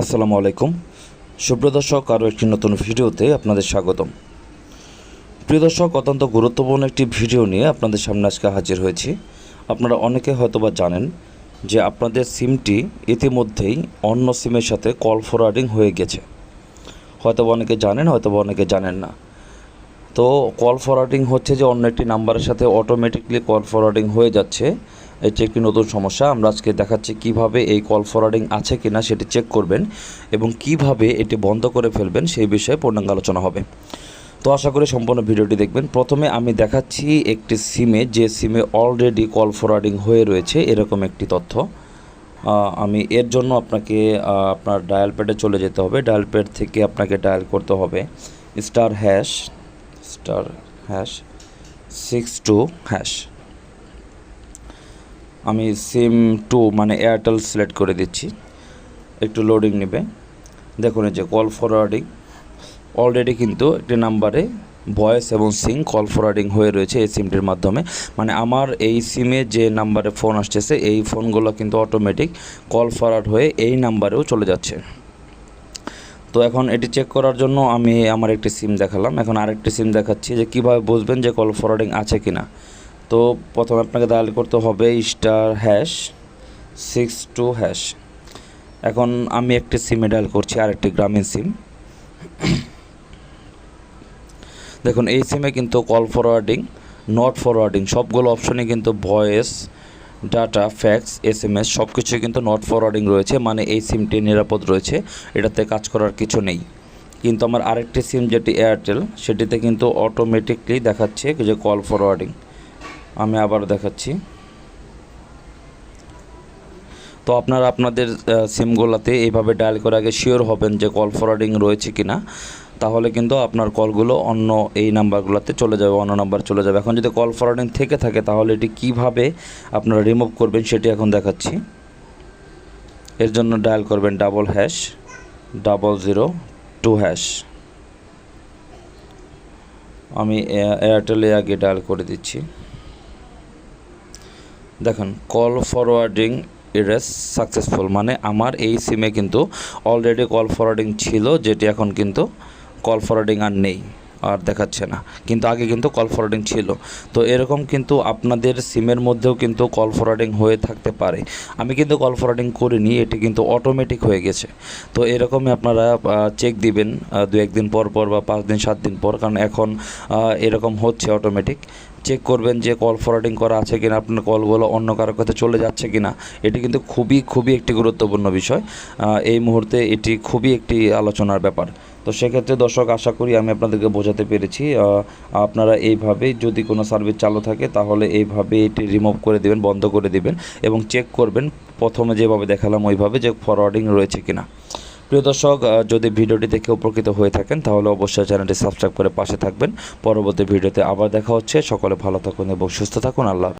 আসসালামু আলাইকুম। সুপ্রিয় দর্শক, আরও একটি নতুন ভিডিওতে আপনাদের স্বাগতম। প্রিয় দর্শক, অত্যন্ত গুরুত্বপূর্ণ একটি ভিডিও নিয়ে আপনাদের সামনে আজকে হাজির হয়েছি। আপনারা অনেকে হয়তোবা জানেন যে আপনাদের সিমটি ইতিমধ্যেই অন্য সিমের সাথে কল ফরওয়ার্ডিং হয়ে গেছে। হয়তোবা অনেকে জানেন, হয়তোবা অনেকে জানেন না। তো কল ফরওয়ার্ডিং হচ্ছে যে অন্য একটি নাম্বারের সাথে অটোমেটিকলি কল ফরওয়ার্ডিং হয়ে যাচ্ছে। এটি একটি নতুন সমস্যা। আমরা আজকে দেখাচ্ছি কীভাবে এই কল ফরওয়ার্ডিং আছে কিনা সেটি চেক করবেন এবং কীভাবে এটি বন্ধ করে ফেলবেন সেই বিষয়ে পূর্ণাঙ্গ আলোচনা হবে। তো আশা করি সম্পূর্ণ ভিডিওটি দেখবেন। প্রথমে আমি দেখাচ্ছি একটি সিমে, যে সিমে অলরেডি কল ফরওয়ার্ডিং হয়ে রয়েছে, এরকম একটি তথ্য। আমি এর জন্য আপনাকে আপনার ডায়াল প্যাডে চলে যেতে হবে। ডায়াল প্যাড থেকে আপনাকে ডায়াল করতে হবে star hash star hash six two hash আমি সিম টু মানে এয়ারটেল সিলেক্ট করে দিচ্ছি। একটু লোডিং নেবে। দেখুন এই যে কল ফরওয়ার্ডিং অলরেডি কিন্তু একটি নাম্বারে ভয়েস এবং সিম কল ফরওয়ার্ডিং হয়ে রয়েছে এই সিমটির মাধ্যমে। মানে আমার এই সিমে যে নাম্বারে ফোন আসতেছে, এই ফোনগুলো কিন্তু অটোমেটিক কল ফরওয়ার্ড হয়ে এই নাম্বারেও চলে যাচ্ছে। তো এখন এটি চেক করার জন্য আমি আমার একটি সিম দেখালাম। এখন আরেকটি সিম দেখাচ্ছি যে কীভাবে বুঝবেন যে কল ফরওয়ার্ডিং আছে কি না তো প্রথমে আপনাকে ডায়াল করতে হবে star hash six two hash এখন আমি একটি সিমে ডায়াল করছি, আরেকটি গ্রামীণ সিম দেখুন, এই সিমে কিন্তু কল ফরওয়ার্ডিং নট ফরওয়ার্ডিং সবগুলো অপশনে কিন্তু voice data fax S M S সব কিছুই কিন্তু নট ফরওয়ার্ডিং রয়েছে মানে এই সিমটি নিরাপদ রয়েছে, এটাতে কাজ করার কিছু নেই। কিন্তু আমার আরেকটি সিম যেটি এয়ারটেল সেটিতে কিন্তু অটোমেটিকলি দেখাচ্ছে যে কল ফরওয়ার্ডিং আমি আবার দেখাচ্ছি। তো আপনারা আপনাদের সিমগুলোতে এইভাবে ডায়াল করে আগে শিওর হবেন যে কল ফরওয়ার্ডিং রয়েছে কি না তাহলে কিন্তু আপনার কলগুলো অন্য এই নাম্বারগুলোতে চলে যাবে, অন্য নাম্বার চলে যাবে। এখন যদি কল ফরওয়ার্ডিং থেকে থাকে, তাহলে এটি কীভাবে আপনারা রিমুভ করবেন সেটি এখন দেখাচ্ছি। এর জন্য ডায়াল করবেন double hash, double zero, two hash. আমি এয়ারটেলে আগে ডায়াল করে দিচ্ছি। দেখুন কল ফরওয়ার্ডিং ইরেস সাকসেসফুল মানে আমার এই সিমে কিন্তু অলরেডি কল ফরওয়ার্ডিং ছিল, যেটি এখন কিন্তু কল ফরওয়ার্ডিং আর নেই, আর দেখাচ্ছে না। কিন্তু আগে কিন্তু কল ফরওয়ার্ডিং ছিল। তো এরকম কিন্তু আপনাদের সিমের মধ্যেও কিন্তু কল ফরওয়ার্ডিং হয়ে থাকতে পারে। আমি কিন্তু কল ফরওয়ার্ডিং করিনি, এটি কিন্তু অটোমেটিক হয়ে গেছে। তো এরকমই আপনারা চেক দিবেন দু একদিন পর পর বা পাঁচ দিন, সাত দিন পর, কারণ এখন এরকম হচ্ছে অটোমেটিক চেক করবেন যে কল ফরওয়ার্ডিং করা আছে কিনা, আপনার কলগুলো অন্য কারও কাছে চলে যাচ্ছে কিনা, এটি কিন্তু খুবই খুবই একটি গুরুত্বপূর্ণ বিষয়। এই মুহূর্তে এটি খুবই একটি আলোচনার ব্যাপার। তো সেক্ষেত্রে দর্শক, আশা করি আমি আপনাদেরকে বোঝাতে পেরেছি। আপনারা এইভাবেই যদি কোনো সার্ভিস চালু থাকে, তাহলে এইভাবে এটি রিমুভ করে দিবেন, বন্ধ করে দিবেন এবং চেক করবেন। প্রথমে যেভাবে দেখালাম, ওইভাবে যে ফরওয়ার্ডিং রয়েছে কিনা। প্রিয় দর্শক যদি ভিডিওটি দেখে উপকৃত হয়ে থাকেন, তাহলে অবশ্যই চ্যানেলটি সাবস্ক্রাইব করে পাশে থাকবেন। পরবর্তী ভিডিওতে আবার দেখা হচ্ছে। সকলে ভালো থাকুন এবং সুস্থ থাকুন। আল্লাহ।